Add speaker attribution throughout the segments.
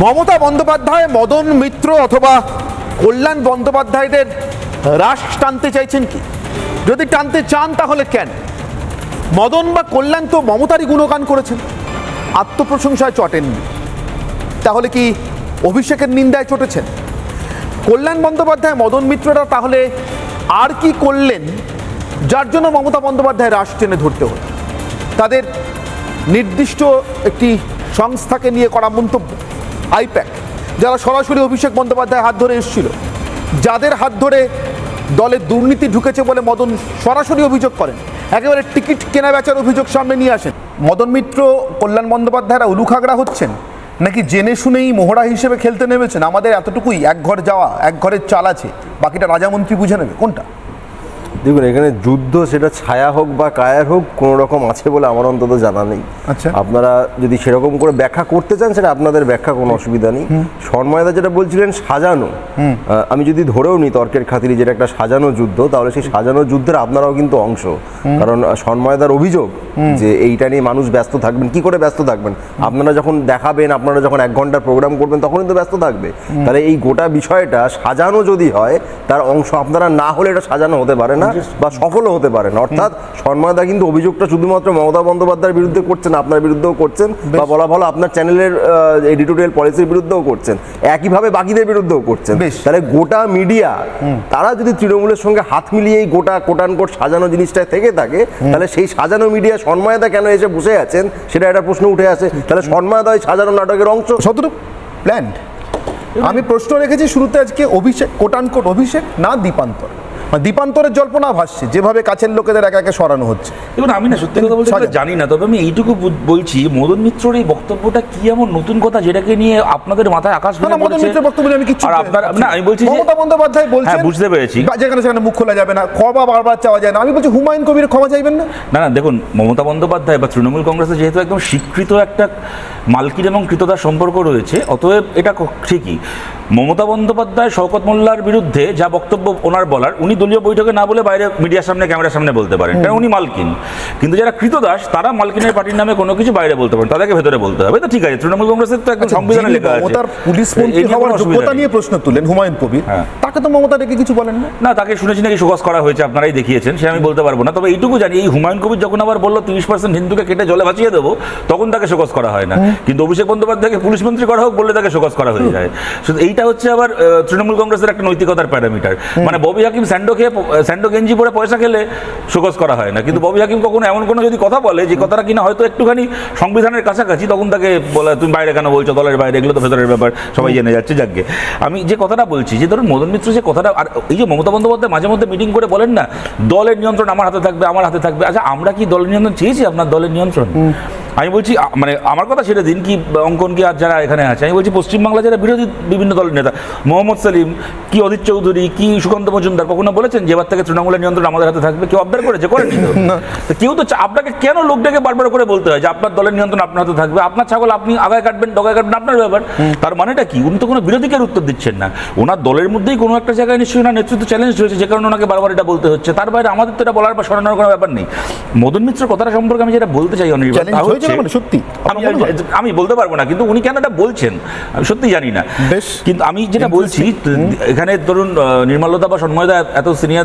Speaker 1: মমতা বন্দ্যোপাধ্যায়, মদন মিত্র অথবা কল্যাণ বন্দ্যোপাধ্যায়দের রাশ টানতে চাইছেন কি? যদি টানতে চান তাহলে কেন? মদন বা কল্যাণ তো মমতারই গুণগান করেছেন। আত্মপ্রশংসায় চটেননি। তাহলে কি অভিষেকের নিন্দায় চটেছেন? কল্যাণ বন্দ্যোপাধ্যায়, মদন মিত্ররা তাহলে আর কি করলেন যার জন্য মমতা বন্দ্যোপাধ্যায় রাশ টেনে ধরতে হলো? তাদের নির্দিষ্ট একটি সংস্থাকে নিয়ে করা মন্তব্য। আইপ্যাক যারা সরাসরি অভিষেক বন্দ্যোপাধ্যায় হাত ধরে এসেছিল। যাদের হাত ধরে দলে দুর্নীতি ঢুকেছে বলে মদন সরাসরি অভিযোগ করেন। একেবারে টিকিট কেনা বেচার অভিযোগ সামনে নিয়ে আসেন। মদন মিত্র, কল্যাণ বন্দ্যোপাধ্যায়রা উলুখাগড়া হচ্ছেন? নাকি জেনে শুনেই মোহরা হিসেবে খেলতে নেমেছেন? আমাদের এতটুকুই, এক ঘর যাওয়া, এক ঘরের চাল আছে, বাকিটা রাজামন্ত্রী বুঝে নেবে। কোনটা?
Speaker 2: দেখুন এখানে যুদ্ধ সেটা ছায়া হোক বা কায়ার হোক কোনো রকম আছে বলে আমার অন্তত জানা নেই।
Speaker 1: আচ্ছা।
Speaker 2: আপনারা যদি সেরকম করে ব্যাখ্যা করতে চান সেটা আপনাদের ব্যাখ্যা কোনো অসুবিধা নেই। সন্ময়দা যেটা বলছিলেন সাজানো। আমি যদি ধরেও নিই তর্কের খাতিরে যেটা একটা সাজানো যুদ্ধ তাহলে সেই সাজানো যুদ্ধের আপনারাও কিন্তু অংশ। কারণ আহ, সন্ময়দার অভিযোগ যে এইটা নিয়ে মানুষ ব্যস্ত থাকবেন কি করে ব্যস্ত থাকবেন? আপনারা যখন দেখাবেন আপনারা যখন এক ঘণ্টার প্রোগ্রাম করবেন তখনই তো ব্যস্ত থাকবে। তাহলে এই গোটা বিষয়টা সাজানো যদি হয় তার অংশ আপনারা না হলে এটা সাজানো হতে পারে না। বা সফলও হতে পারে না। অর্থাৎ সন্ময়দা কিন্তু অভিযোগটা শুধুমাত্র মমতা বন্দ্যোপাধ্যায়ের বিরুদ্ধে করছেন আপনার বিরুদ্ধেও করছেন বা বলা ভালো আপনার চ্যানেলের এডিটোরিয়াল পলিসির বিরুদ্ধেও করছেন। একইভাবে বাকিদের বিরুদ্ধেও করছেন। তাহলে গোটা মিডিয়া তারা যদি তৃণমূলের সঙ্গে হাত মিলিয়ে এই গোটা কোটান কোট সাজানো জিনিসটা থেকে থাকে তাহলে সেই সাজানো মিডিয়া সন্ময়দা কেন এসে বসে আছেন? সেটা একটা প্রশ্ন উঠে আসে। তাহলে সন্ময়দা ওই সাজানো নাটকের অংশ?
Speaker 1: শতরূ প্ল্যান্ড আমি প্রশ্ন রেখেছি শুরুতে আজকে অভিষেক কোটানকোট অভিষেক না দীপান্তর? দীপান্তরের জল্পনা ভাসছে যেভাবে কাছের লোকেদের একা একে সরানো হচ্ছে
Speaker 3: দেখুন আমি না সত্যি কথা বলতে
Speaker 1: সাজা।
Speaker 3: জানি না তবে আমি এইটুকু বলছি মদন মিত্রর এই বক্তব্যটা কি এমন নতুন কথা যেটাকে নিয়ে আপনাদের মাথায় আকাশ
Speaker 1: না, মদন? মিত্রের বক্তব্য আমি কিচ্ছু
Speaker 3: আর আপনার না আমি বলছি
Speaker 1: মমতা বন্দ্যোপাধ্যায় বলছেন
Speaker 3: হ্যাঁ, বুঝতে পেরেছি।
Speaker 1: যেখানে সেখানে মুখ খোলা যাবে না ক্ষমা বারবার চাওয়া যায় না আমি বলছি হুমায়ুন কবির ক্ষমা চাইবেন না
Speaker 3: না না দেখুন মমতা বন্দ্যোপাধ্যায় বা তৃণমূল কংগ্রেসের যেহেতু একদম স্বীকৃত একটা মালকিন এবং কৃতদার সম্পর্ক রয়েছে অতএব এটা ঠিকই মমতা বন্দ্যোপাধ্যায় শওকত মোল্লার বিরুদ্ধে যা বক্তব্য ওনার বলার উনি দলীয় বৈঠকে না বলে বাইরে মিডিয়ার সামনে ক্যামেরার সামনে বলতে পারেন। কারণ উনি মালকিন। কিন্তু যারা কৃতদাস তারা মালকিনের পার্টির নামে কোনো কিছু বাইরে বলতে পারেন। তাদেরকে ভেতরে বলতে হবে। তো ঠিক আছে তৃণমূল কংগ্রেসের তো একদম সংবিধানে লেখা আছে।
Speaker 1: পুলিশ মন্ত্রী হওয়ার যোগ্যতা নিয়ে প্রশ্ন তুলেন হুমায়ুন কবির।
Speaker 3: হ্যাঁ।
Speaker 1: তাকে তো মমতা ডেকে কিছু বলেন না?
Speaker 3: না তাকে শুনেছি নাকি শোকজ করা হয়েছে আপনারাই দেখিয়েছেন সে আমি বলতে পারব না। তবে এইটুকু জানি এই হুমায়ুন কবির যখন আবার বলল তিরিশ পার্সেন্ট হিন্দুকে কেটে জলে ভাসিয়ে দেবো তখন তাকে শোকজ করা হয় না। কিন্তু অভিষেক বন্দ্যোপাধ্যায়কে পুলিশ মন্ত্রী করা হোক বললে তাকে শোকজ করা হয়ে যায়। শুধু এইটা হচ্ছে আবার তৃণমূল কংগ্রেসের একটা নৈতিকতার প্যারামিটার। মানে ববি হাকিম স্যান্ডো খেয়ে স্যান্ডো গেঞ্জি পরে পয়সা খেলে শোকজ করা হয় না। কিন্তু ববি হাকিম কখনো এমন কোনো যদি কথা বলে যে কথাটা কিনা হয়তো একটুখানি সংবিধানের কাছাকাছি তখন তাকে বলে তুমি বাইরে কেন বলছো? দলের বাইরে এগুলো তো ভেতরের ব্যাপার সবাই জেনে যাচ্ছে যাকে আমি যে কথাটা বলছি যে ধরুন মদন মিত্র যে কথাটা আর এই যে মমতা বন্দ্যোপাধ্যায় মাঝে মধ্যে মিটিং করে বলেন না দলের নিয়ন্ত্রণ আমার হাতে থাকবে আমার হাতে থাকবে। আচ্ছা আমরা কি দলের নিয়ন্ত্রণ চেয়েছি আপনার দলের নিয়ন্ত্রণ? আমি বলছি মানে আমার কথা ছেড়ে দিন কি অঙ্কন কি আর যারা এখানে আছে? আমি বলছি পশ্চিমবাংলা যারা বিরোধী বিভিন্ন দলের নেতা মোহাম্মদ সালিম কি অদিত চৌধুরী কি সুকান্ত মজুমদার কখনো বলেছেন যে এবার থেকে তৃণমূলের নিয়ন্ত্রণ আমাদের হাতে থাকবে? কেউ আবদার করেছে? করেনি তো? কেউ তো আপনাকে কেন লোকটাকে বারবার করে বলতে হয় যে আপনার দলের নিয়ন্ত্রণ আপনার হাতে থাকবে? আপনার ছাগল আপনি আগায় কাটবেন ডগায় কাটবেন আপনার ব্যাপার। তার মানেটা কি? উনি তো কোনো বিরোধীকের উত্তর দিচ্ছেন না। ওনার দলের মধ্যেই কোনো একটা জায়গায় নিশ্চয়ই ওনার নেতৃত্ব চ্যালেঞ্জ রয়েছে যে কারণে ওনাকে বারবার এটা বলতে হচ্ছে। তার বাইরে আমাদের তো এটা বলার বা সরানোর কোনো ব্যাপার নেই। মদন মিত্র কথাটা সম্পর্কে আমি যেটা বলতে চাই অনির্বাণ
Speaker 1: হয়েছে
Speaker 3: হচ্ছে-
Speaker 1: মানে সত্যি?
Speaker 3: আমি বলতে পারব না কিন্তু উনি কেন এটা বলছেন। আমি সত্যি জানি না।
Speaker 1: বেশ।
Speaker 3: কিন্তু আমি যেটা বলছি এখানে ধরুন নির্মলতা বা সন্ময়দা এত সিনিয়র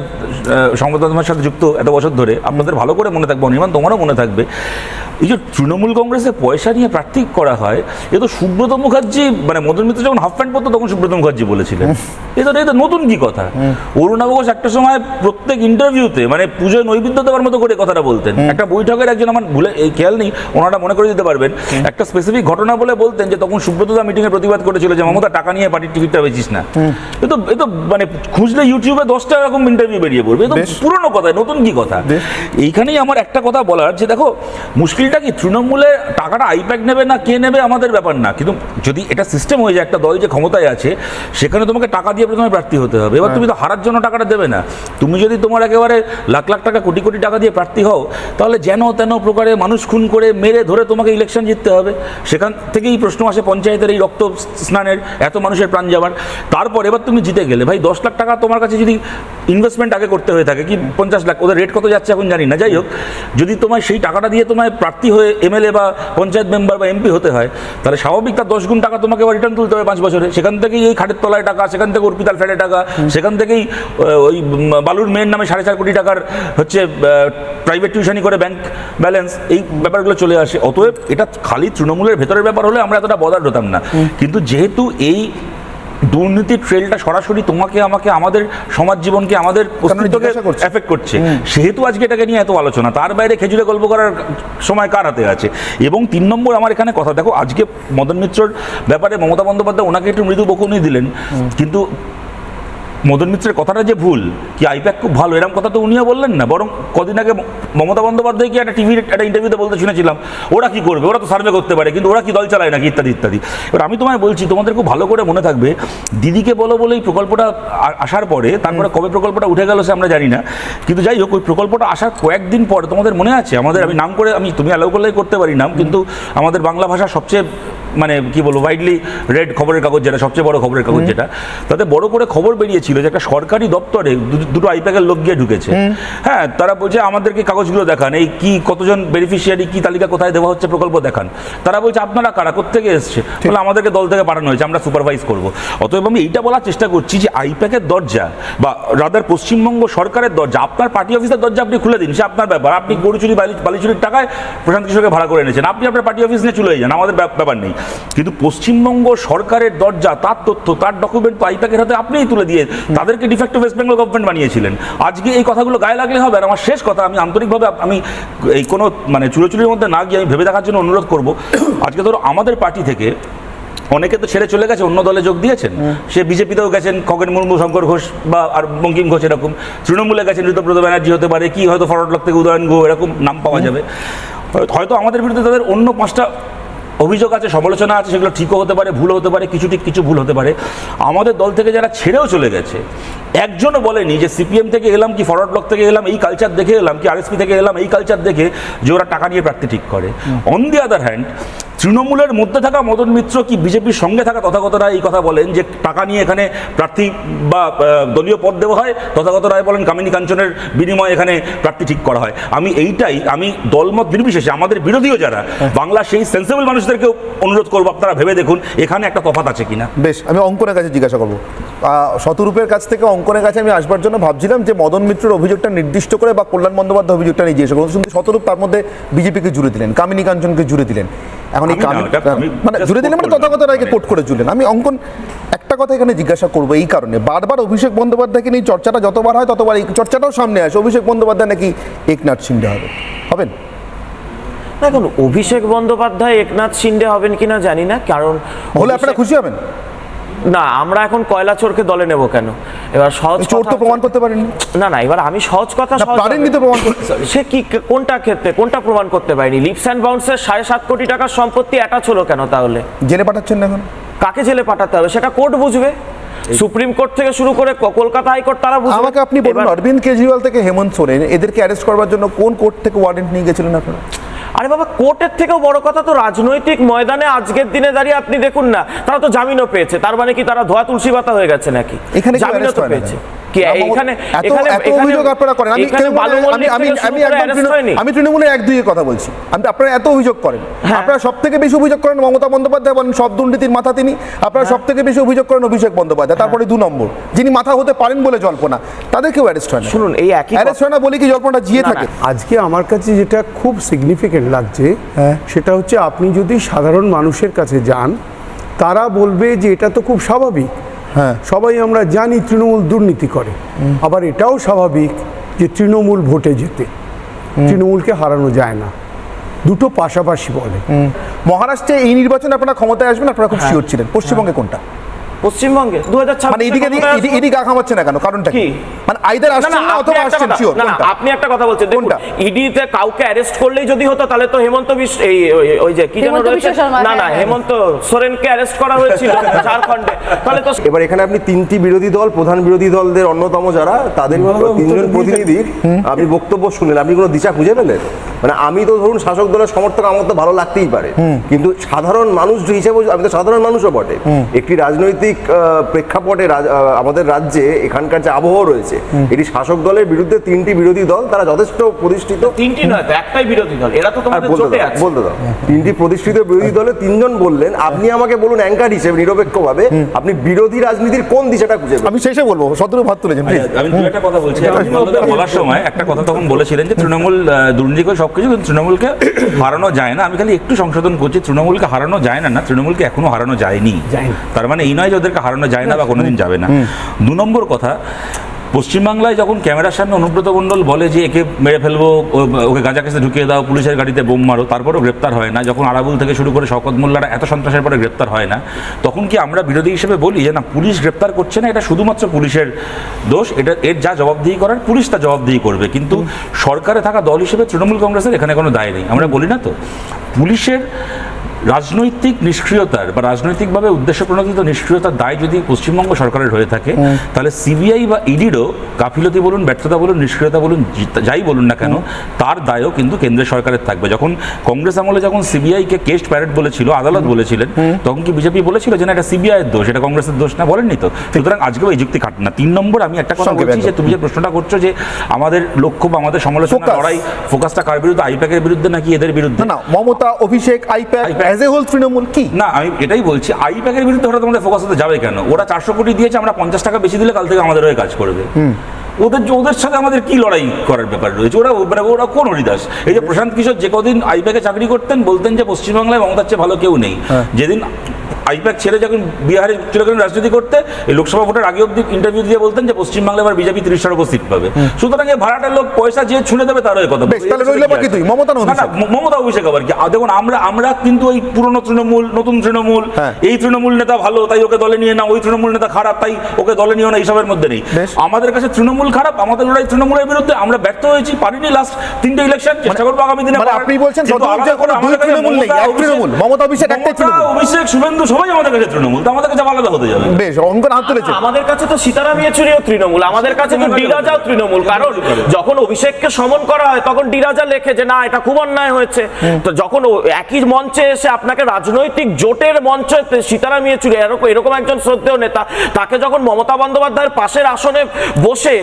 Speaker 3: সংবাদমাধ্যমের সাথে যুক্ত এত বছর ধরে আপনাদের ভালো করে মনে থাকবে অনির্বাণ তোমারও মনে থাকবে। এই যে তৃণমূল কংগ্রেসে পয়সা নিয়ে প্রার্থী করা হয় এ তো সুব্রত মুখার্জি মানে মদন মিত্র যখন হাফ প্যান্ট পরতো তখন সুব্রত মুখার্জি বলেছিলেন। এ তো এটা নতুন কি কথা? অরুণাব ঘোষ একটা সময় প্রত্যেক ইন্টারভিউতে মানে পুজোয় নৈবেদ্য দেওয়ার মতো করে কথাটা বলতেন। একটা বৈঠকের একজন আমার ভুলে খেয়াল নেই ওনারা মনে করে দিতে পারবেন। একটা স্পেসিফিক ঘটনা বলে বলতেন যে তখন সুব্রতদা মিটিংয়ে প্রতিবাদ করেছিল যে মমতা টাকা নিয়ে পার্টির টিকিটটা বেচিস না। এ তো এ তো মানে খুঁজলে ইউটিউবে দশটা এরকম ইন্টারভিউ বেরিয়ে পড়বে। এ তো পুরনো কথা নতুন কি কথা? এইখানেই আমার একটা কথা বলার যে দেখো মুশকিলটা কি? তৃণমূলে টাকাটা আইপ্যাক নেবে না কে নেবে আমাদের ব্যাপার না। কিন্তু যদি এটা সিস্টেম হয়ে যায় একটা দল যে ক্ষমতায় আছে সেখানে তোমাকে টাকা দিয়ে প্রথমে প্রার্থী হতে হবে। এবার তুমি তো হারার জন্য টাকাটা দেবে না। তুমি যদি তোমার একেবারে লাখ লাখ টাকা কোটি কোটি টাকা দিয়ে প্রার্থী হও তাহলে যেন তেন প্রকারে মানুষ খুন করে মেরে ধরে তোমাকে ইলেকশন জিততে হবে। সেখান থেকেই প্রশ্ন আসে পঞ্চায়েতের এই রক্ত স্নানের, এত মানুষের প্রাণ যাবার। তারপর এবার তুমি জিতে গেলে। ভাই, দশ লাখ টাকা তোমার কাছে যদি ইনভেস্টমেন্ট আগে করতে হয়ে থাকে, কি পঞ্চাশ লাখ? ওদের রেট কত যাচ্ছে এখন জানি না। যাই হোক, যদি তোমায় সেই টাকাটা দিয়ে তোমায় প্রার্থী প্রার্থী হয়ে এমএলএ বা পঞ্চায়েত মেম্বার বা এমপি হতে হয়, তাহলে স্বাভাবিক তার দশ গুণ টাকা তোমাকে রিটার্ন তুলতে হবে পাঁচ বছরে। সেখান থেকেই এই খাটের তলায় টাকা, সেখান থেকে অর্পিতাল ফ্ল্যাটে টাকা, সেখান থেকেই ওই বালুর মেয়ের নামে সাড়ে চার কোটি টাকার হচ্ছে প্রাইভেট টিউশনি করে ব্যাংক ব্যালেন্স এই ব্যাপারগুলো চলে আসে। অতএব এটা খালি তৃণমূলের ভেতরের ব্যাপার হলে আমরা এতটা বদার হতাম না। কিন্তু যেহেতু এই দুর্নীতির ট্রেলটা সরাসরি তোমাকে আমাকে আমাদের সমাজ জীবনকে আমাদের অস্তিত্বকে এফেক্ট করছে? সেহেতু আজকে এটাকে নিয়ে এত আলোচনা। তার বাইরে খেজুরে গল্প করার সময় কার হাতে আছে? এবং তিন নম্বর আমার এখানে কথা দেখো আজকে মদন মিত্রর ব্যাপারে মমতা বন্দ্যোপাধ্যায় ওনাকে একটু মৃদু বকুনি দিলেন। কিন্তু মদন মিত্রের কথাটা যে ভুল কি আইপ্যাক খুব ভালো? এরকম কথা তো উনিও বললেন না বরং কদিন আগে মমতা বন্দ্যোপাধ্যায় কি একটা টিভির একটা ইন্টারভিউতে বলতে শুনেছিলাম ওরা কি করবে? ওরা তো সার্ভে করতে পারে কিন্তু ওরা কি দল চালায় নাকি ইত্যাদি ইত্যাদি। এবার আমি তোমায় বলছি তোমাদের খুব ভালো করে মনে থাকবে দিদিকে বলো বলে এই প্রকল্পটা আসার পরে তারপরে কবে প্রকল্পটা উঠে গেল সে আমরা জানি না কিন্তু যাই হোক ওই প্রকল্পটা আসার কয়েকদিন পর তোমাদের মনে আছে? আমাদের আমি নাম করে আমি তুমি অ্যালাউ করলেই করতে পারি নাম কিন্তু আমাদের বাংলা ভাষা সবচেয়ে মানে কি বলব ওয়াইডলি রেড খবরের কাগজ যেটা সবচেয়ে বড় খবরের কাগজ যেটা তাতে বড় করে খবর বেরিয়েছিল যে একটা সরকারি দপ্তরে দুটো আইপ্যাকের লোক গিয়ে ঢুকেছে। হ্যাঁ তারা বলছে আমাদেরকে কাগজগুলো দেখান এই কি কতজন বেনিফিশিয়ারি কি তালিকা কোথায় দেওয়া হচ্ছে প্রকল্প দেখান। তারা বলছে আপনারা কারা? কোথেকে এসছে? বলে আমাদেরকে দল থেকে পাঠানো হয়েছে আমরা সুপারভাইজ করব। অতএব আমি এইটা বলার চেষ্টা করছি যে আইপ্যাকের দরজা বা রাদার পশ্চিমবঙ্গ সরকারের দরজা আপনার পার্টি অফিসের দরজা আপনি খুলে দিন সে আপনার ব্যাপার। আপনি গরু চুরি বালি বালি চুরির টাকায় প্রশান্ত কিশোরকে ভাড়া করে এনেছেন আপনি আপনার পার্টি অফিস নিয়ে চলে যান আমাদের ব্যাপ- ব্যাপার নেই। কিন্তু পশ্চিমবঙ্গ সরকারের দরজা তার তথ্য তার ডকুমেন্ট আইপ্যাকের হাতে আপনিই তুলে দিয়ে তাদেরকে ডিফেক্টিভ ওয়েস্ট বেঙ্গল গভর্নমেন্ট বানিয়েছিলেন। আজকে এই কথাগুলো গায়ে লাগলে হবে আর আমার শেষ কথা আমি আন্তরিকভাবে আমি এই কোনো মানে চুরোচুরির মধ্যে না গিয়ে আমি ভেবে দেখার জন্য অনুরোধ করব। আজকে ধরো আমাদের পার্টি থেকে অনেকে তো ছেড়ে চলে গেছে অন্য দলে যোগ দিয়েছেন। সে বিজেপিতেও গেছেন খগেন মুর্মু শঙ্কর ঘোষ বা আর বঙ্কিম ঘোষ এরকম। তৃণমূলে গেছেন ঋতব্রত ব্যানার্জি হতে পারে কি হয়তো ফরওয়ার্ড ব্লক থেকে উদয়ন গুহ এরকম নাম পাওয়া যাবে। হয়তো আমাদের বিরুদ্ধে তাদের অন্য পাঁচটা অভিযোগ আছে সমালোচনা আছে সেগুলো ঠিকও হতে পারে ভুলও হতে পারে কিছু ঠিক কিছু ভুল হতে পারে। আমাদের দল থেকে যারা ছেড়েও চলে গেছে একজনও বলেনি যে সিপিএম থেকে এলাম কি ফরওয়ার্ড ব্লক থেকে এলাম এই কালচার দেখে এলাম কি আরএসপি থেকে এলাম এই কালচার দেখে যে ওরা টাকা নিয়ে প্রার্থী ঠিক করে। অন দি আদার হ্যান্ড তৃণমূলের মধ্যে থাকা মদন মিত্র কি বিজেপির সঙ্গে থাকা তথাগতরা এই কথা বলেন যে টাকা নিয়ে এখানে প্রার্থী বা দলীয় পদ দেওয়া হয়? তথাগত রায় বলেন কামিনী কাঞ্চনের বিনিময়ে এখানে প্রার্থী ঠিক করা হয়। আমি এইটাই আমি দলমত নির্বিশেষে আমাদের বিরোধীও যারা বাংলা সেই সেন্সেবল মানুষদেরকেও অনুরোধ করব আপনারা ভেবে দেখুন এখানে একটা তফাৎ আছে কিনা।
Speaker 1: বেশ আমি অঙ্কনের কাছে জিজ্ঞাসা করব। শতরূপের কাছ থেকে অঙ্কনের কাছে আমি আসবার জন্য ভাবছিলাম যে মদন মিত্রের অভিযোগটা নির্দিষ্ট করে বা কল্যাণ বন্দ্যোপাধ্যায় অভিযোগটা নিয়ে জিজ্ঞাসা করব কিন্তু শতরূপ তার মধ্যে বিজেপিকে জুড়ে দিলেন কামিনী কাঞ্চনকে জুড়ে দিলেন। এখন এই মানে জুড়ে দিলে মানে তথাগত রায়কে কোট করে জুড়লেন? আমি অঙ্কন একটা কথা এখানে জিজ্ঞাসা করব এই কারণে। বারবার অভিষেক বন্দ্যোপাধ্যায়কে নিয়ে চর্চাটা যতবার হয় ততবার এই চর্চাটাও সামনে আসে। অভিষেক বন্দ্যোপাধ্যায় নাকি একনাথ সিন্ডে হবে? হবেন?
Speaker 4: এখন অভিষেক বন্দ্যোপাধ্যায় একনাথ সিন্ডে হবেন কিনা জানি না কারণ
Speaker 1: হলে আপনারা খুশি হবেন?
Speaker 4: না আমরা এখন কয়লা চোরকে দলে নেব কেন? এবার সহজ
Speaker 1: চোর তো প্রমাণ করতে পারেননি
Speaker 4: না না এবার আমি সহজ কথা সহজ
Speaker 1: পারেননি তো প্রমাণ করতে।
Speaker 4: সে কি কোনটা ক্ষেত্রে কোনটা প্রমাণ করতে পারেনি? লিপস অ্যান্ড বাউন্সের সাড়ে সাত কোটি টাকার সম্পত্তি অ্যাটাচ হলো কেন তাহলে?
Speaker 1: জেলে পাঠাচ্ছেন না এখন।
Speaker 4: কাকে জেলে পাঠাতে হবে? সেটা কোর্ট বুঝবে। সুপ্রিম কোর্ট থেকে শুরু করে কলকাতা হাইকোর্ট তারা বুঝবে।
Speaker 1: আমাকে আপনি বলুন অরবিন্দ কেজরিওয়াল থেকে হেমন্ত সোরেন এদেরকে অ্যারেস্ট করবার জন্য কোন কোর্ট থেকে ওয়ারেন্ট নিয়ে গেছিলেন আপনারা?
Speaker 4: আরে বাবা কোর্টের থেকেও বড় কথা তো রাজনৈতিক ময়দানে আজকের দিনে দাঁড়িয়ে আপনি দেখুন না তারা তো জামিনও পেয়েছে তার মানে কি তারা ধোয়া তুলসী পাতা হয়ে গেছে নাকি?
Speaker 1: এখানে
Speaker 4: জামিনও তো পেয়েছে।
Speaker 1: আমি তৃণমূলের এক দুইয়ের কথা বলছি। আমি আপনারা এত অভিযোগ করেন।
Speaker 4: হ্যাঁ।
Speaker 1: আপনারা সব থেকে বেশি অভিযোগ করেন মমতা বন্দ্যোপাধ্যায় বলেন সব দুর্নীতির মাথা তিনি। আপনারা
Speaker 4: হ্যাঁ।
Speaker 1: সব থেকে বেশি অভিযোগ করেন অভিষেক বন্দ্যোপাধ্যায় তারপরে দু নম্বর। যিনি মাথা হতে পারেন বলে জল্পনা তাদেরকেও অ্যারেস্ট হয়
Speaker 4: শুনুন এই একই
Speaker 1: অ্যারেস্ট হয় না বলে কি জল্পনা জিয়ে থাকে?
Speaker 5: আজকে আমার কাছে যেটা খুব সিগনিফিকেন্ট লাগছে
Speaker 1: হ্যাঁ।
Speaker 5: সেটা হচ্ছে আপনি যদি সাধারণ মানুষের কাছে যান তারা বলবে যে এটা তো খুব স্বাভাবিক।
Speaker 1: হ্যাঁ
Speaker 5: সবাই আমরা জানি তৃণমূল দুর্নীতি করে। আবার এটাও স্বাভাবিক যে তৃণমূল ভোটে যেতে তৃণমূলকে হারানো যায় না। দুটো পাশাপাশি বলে।
Speaker 1: মহারাষ্ট্রে এই নির্বাচনে আপনারা ক্ষমতায় আসবেন আপনারা খুব শিওর ছিলেন। পশ্চিমবঙ্গে কোনটা?
Speaker 4: পশ্চিমবঙ্গে দু হাজার
Speaker 1: মানে এদিকে গা খামাচ্ছে না কেন? কারণটা কি? মানে আইদার আসছেন না অথবা আসছেন শিওর কোনটা?
Speaker 4: আপনি একটা কথা বলছেন। দেখুন
Speaker 1: কোনটা?
Speaker 4: ইডিতে কাউকে অ্যারেস্ট করলেই যদি হতো তাহলে তো হেমন্ত বিশ্ব এই ওই- যে কি যেন রয়েছে? না না
Speaker 6: হ্যাঁ, হ্যাঁ।
Speaker 4: হেমন্ত সোরেনকে অ্যারেস্ট করা হয়েছিল ঝাড়খণ্ডে। তাহলে তো
Speaker 2: এবার এখানে আপনি তিনটি বিরোধী দল প্রধান বিরোধী দলদের অন্যতম যারা তাদের তিনজন প্রতিনিধির আপনি বক্তব্য শুনলেন আপনি কোনো দিশা খুঁজে পেলেন? মানে আমি তো ধরুন শাসক দলের সমর্থক আমার তো ভালো লাগতেই পারে। কিন্তু সাধারণ মানুষ হিসেবে আমি তো সাধারণ মানুষও বটে। একটি রাজনৈতিক রাজনৈতিক প্রেক্ষাপটে আমাদের রাজ্যে এখানকার যে আবহাওয়া রয়েছে এটি শাসক দলের বিরুদ্ধে তিনটি বিরোধী দল তারা যথেষ্ট প্রতিষ্ঠিত।
Speaker 4: তিনটি নয় একটাই বিরোধী দল। এরা তো তোমাদের
Speaker 2: বলতে
Speaker 4: জোটে
Speaker 2: দাও
Speaker 4: আছে।
Speaker 2: বলতে দাও। তিনটি প্রতিষ্ঠিত বিরোধী দলে তিনজন বললেন আপনি আমাকে বলুন অ্যাঙ্কার হিসেবে নিরপেক্ষভাবে আপনি বিরোধী রাজনীতির কোন দিশাটা খুঁজে
Speaker 1: আমি শেষে বলব সতেরো ভাত তুলেছেন
Speaker 3: আমি দু একটা কথা বলছি। বলার সময় একটা কথা তখন বলেছিলেন যে তৃণমূল দুর্নীতি করে সবকিছু কিন্তু তৃণমূলকে হারানো যায় না। আমি খালি একটু সংশোধন করছি তৃণমূলকে হারানো যায় না না তৃণমূলকে এখনও হারানো যায়নি। তার মানে এই নয় যে ওদেরকে হারানো যায় না বা কোনোদিন যাবে না। দু নম্বর কথা পশ্চিমবাংলায় যখন ক্যামেরার সামনে অনুব্রত মণ্ডল বলে যে একে মেরে ফেলব ওকে গাঁজা কেসে ঢুকিয়ে দাও পুলিশের গাড়িতে বোম মারো তারপরেও গ্রেপ্তার হয় না। যখন আরাবুল থেকে শুরু করে শকত মোল্লারা এত সন্ত্রাসের পরে গ্রেপ্তার হয় না। তখন কি আমরা বিরোধী হিসেবে বলি যে না পুলিশ গ্রেপ্তার করছে না এটা শুধুমাত্র পুলিশের দোষ এটা এর যা জবাবদিহি করার পুলিশ তা জবাবদিহি করবে। কিন্তু সরকারে থাকা দল হিসেবে তৃণমূল কংগ্রেসের এখানে কোনো দায় নেই। আমরা বলি না তো পুলিশের রাজনৈতিক নিষ্ক্রিয়তার বা রাজনৈতিকভাবে উদ্দেশ্য প্রণোদিত নিষ্ক্রিয়তার দায় যদি পশ্চিমবঙ্গ সরকারের হয়ে থাকে তাহলে সিবিআই বা ইডিরও গাফিলতি বলুন ব্যর্থতা বলুন নিষ্ক্রিয়তা বলুন যাই বলুন না কেন তার দায়ও কিন্তু কেন্দ্রের সরকারের থাকবে। যখন কংগ্রেস আমলে যখন সিবিআইকে কেস্ট প্যারেড বলেছিল আদালত বলেছিলেন তখন কি বিজেপি বলেছিল যে না এটা সিবিআই এর দোষ এটা কংগ্রেসের দোষ না বলেননি তো? সুতরাং আজকেও এই যুক্তি কাটে না। তিন নম্বর আমি একটা কথা বলছি যে তুমি যে প্রশ্নটা করছ যে আমাদের লক্ষ্য বা আমাদের সমালোচনা. লড়াই ফোকাসটা কার বিরুদ্ধে? আইপ্যাকের বিরুদ্ধে নাকি এদের বিরুদ্ধে?
Speaker 1: না Mamata Abhishek IPAC as a whole Trinamool কি?
Speaker 3: না আমি এটাই বলছি আইপ্যাকের বিরুদ্ধে হঠাৎ আমাদের ফোকাস হতে যাবে কেন? ওরা চারশো কোটি দিয়েছে আমরা পঞ্চাশ টাকা বেশি দিলে কাল থেকে আমাদের হয়ে কাজ করবে। ওদের ওদের সাথে আমাদের কি লড়াই করার ব্যাপার রয়েছে? ওরা মানে ওরা কোন হরিদাস? এই যে প্রশান্ত কিশোর যে কদিন আইপ্যাকে চাকরি করতেন বলতেন যে পশ্চিমবাংলায় মমতার চেয়ে ভালো কেউ নেই। যেদিন আইপ্যাক ছেড়ে যখন বিহারে চলে গেলেন রাজনীতি করতে এই লোকসভা ভোটের আগে অব্দি ইন্টারভিউ দিয়ে বলতেন যে পশ্চিমবাংলায় এবার বিজেপি তিরিশটার উপর সিট পাবে। সুতরাং এই ভাড়াটার লোক পয়সা যে ছুঁড়ে দেবে তারও এই কথা
Speaker 1: মমতা অভিষেক?
Speaker 3: আবার কি? দেখুন আমরা আমরা কিন্তু ওই পুরনো তৃণমূল নতুন তৃণমূল
Speaker 1: হ্যাঁ।
Speaker 3: এই তৃণমূল নেতা ভালো তাই ওকে দলে নিয়ে না ওই তৃণমূল নেতা খারাপ তাই ওকে দলে নিও না এইসবের মধ্যে নেই। আমাদের কাছে তৃণমূল খারাপ আমাদের লড়াই তৃণমূলের বিরুদ্ধে আমরা ব্যর্থ হয়েছি পারিনি লাস্ট তিনটে ইলেকশন চেষ্টা করব আগামী দিনে
Speaker 1: মানে আপনি বলছেন।
Speaker 3: অভিষেক শুভেন্দু সবাই আমাদের কাছে তৃণমূল তো আমাদের কাছে আলাদা হতে যাবে।
Speaker 1: বেশ অঙ্কন হাত তুলেছে।
Speaker 4: আমাদের কাছে তো সীতারাম ইয়েচুরিও তৃণমূল আমাদের কাছে তো ডিরাজাও তৃণমূল কারণ যখন অভিষেককে সমন করা হয় তখন ডিরাজা লেখে যে না এটা খুব অন্যায় হয়েছে। তো যখন একই মঞ্চে এসে আপনাকে রাজনৈতিক জোটের মঞ্চে সীতারাম ইয়েচুরি এরকম এরকম একজন শ্রদ্ধেয় নেতা তাকে যখন মমতা বন্দ্যোপাধ্যায়ের পাশের আসনে বসে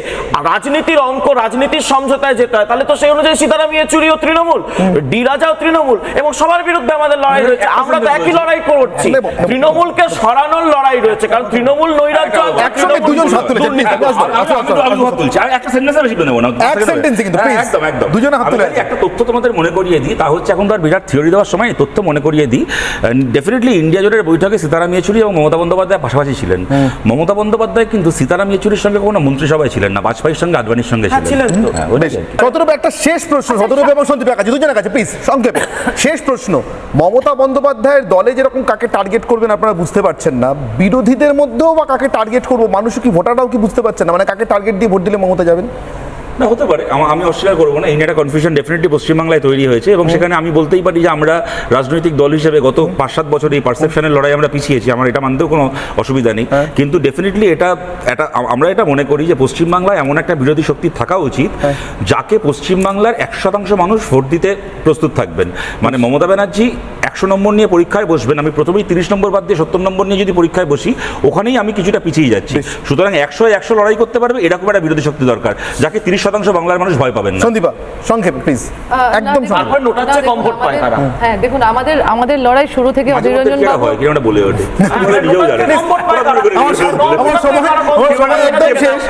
Speaker 4: রাজনীতির অঙ্ক রাজনীতির সমঝোতায় যেতে হয় তাহলে তো সেই অনুযায়ী সীতারাম ইয়েচুরিও তৃণমূল ডিরাজাও তৃণমূল এবং সবার বিরুদ্ধে আমাদের লড়াই রয়েছে। আমরা তো একই লড়াই করছি। তৃণমূলকে সরানোর লড়াই রয়েছে কারণ তৃণমূল নৈরাজ্য
Speaker 1: একসঙ্গে দুজন হাত তুলেছে।
Speaker 3: আমি- আমি- আমি- আমি হাত তুলছি। আর একটা sentence বেশি নেব না।
Speaker 1: এক sentence কিন্তু,
Speaker 3: হ্যাঁ, একদম, একদম।
Speaker 1: দুজনে হাত তুলে।
Speaker 3: একটা তথ্য তোমাদের মনে করিয়ে দিই তা হচ্ছে এখন তো আর বিরাট থিওরি দেওয়ার সময় তথ্য মনে করিয়ে দিই। ডেফিনেটলি ইন্ডিয়া জোটের বৈঠকে সীতারাম ইয়েচুরি এবং মমতা বন্দ্যোপাধ্যায় পাশাপাশি ছিলেন। মমতা বন্দ্যোপাধ্যায় কিন্তু সীতারাম ইয়েচুরির সঙ্গে কোনো মন্ত্রিসভায় ছিলেন না বাজপেয়ীর সঙ্গে আদবানির সঙ্গে
Speaker 4: হ্যাঁ, ছিলেন।
Speaker 3: হ্যাঁ,
Speaker 1: একটা শেষ প্রশ্ন এবং কাছে দুজনের কাছে প্লিজ সংক্ষেপে। শেষ প্রশ্ন মমতা বন্দ্যোপাধ্যায়ের দলে যেরকম কাকে টার্গেট করবেন আপনারা বুঝতে পারছেন না। বিরোধীদের মধ্যেও বা কাকে টার্গেট করব? মানুষ কি ভোটাররাও কি বুঝতে পারছেন না? মানে কাকে টার্গেট দিয়ে ভোট দিলে মমতা যাবেন?
Speaker 3: না হতে পারে। আমি অস্বীকার করব না। এই একটা কনফিউশন ডেফিনেটলি পশ্চিমবাংলায় তৈরি হয়েছে এবং সেখানে আমি বলতেই পারি যে আমরা রাজনৈতিক দল হিসেবে গত পাঁচ সাত বছর এই পারসেপশনের লড়াই আমরা পিছিয়েছি। আমার এটা মানতেও কোনো অসুবিধা নেই। কিন্তু ডেফিনেটলি এটা এটা আমরা এটা মনে করি যে পশ্চিমবাংলায় এমন একটা বিরোধী শক্তি থাকা উচিত যাকে পশ্চিমবাংলার এক শতাংশ মানুষ ভোট দিতে প্রস্তুত থাকবেন। মানে মমতা ব্যানার্জি একশো নম্বর নিয়ে পরীক্ষায় বসবেন আমি প্রথমেই তিরিশ নম্বর বাদ দিয়ে সত্তর নম্বর নিয়ে যদি পরীক্ষায় বসি ওখানেই আমি কিছুটা পিছিয়ে যাচ্ছি সুতরাং একশো একশো লড়াই করতে পারবে এরকম একটা বিরোধী শক্তি দরকার যাকে তিরিশ শতাংশ বাংলার মানুষ ভয় পাবেন না
Speaker 1: সন্দীপা সংক্ষেপে প্লিজ একদম
Speaker 6: দেখুন,
Speaker 4: তারপর নোটার চেয়ে
Speaker 6: না,
Speaker 4: কম
Speaker 6: দেখুন,
Speaker 4: ভোট পায় তারা।
Speaker 6: হ্যাঁ দেখুন আমাদের আমাদের লড়াই শুরু থেকে বাবু
Speaker 3: হয় একটা বলে ওঠে।
Speaker 1: আমার আমার সময় আমার সময় একদম শেষ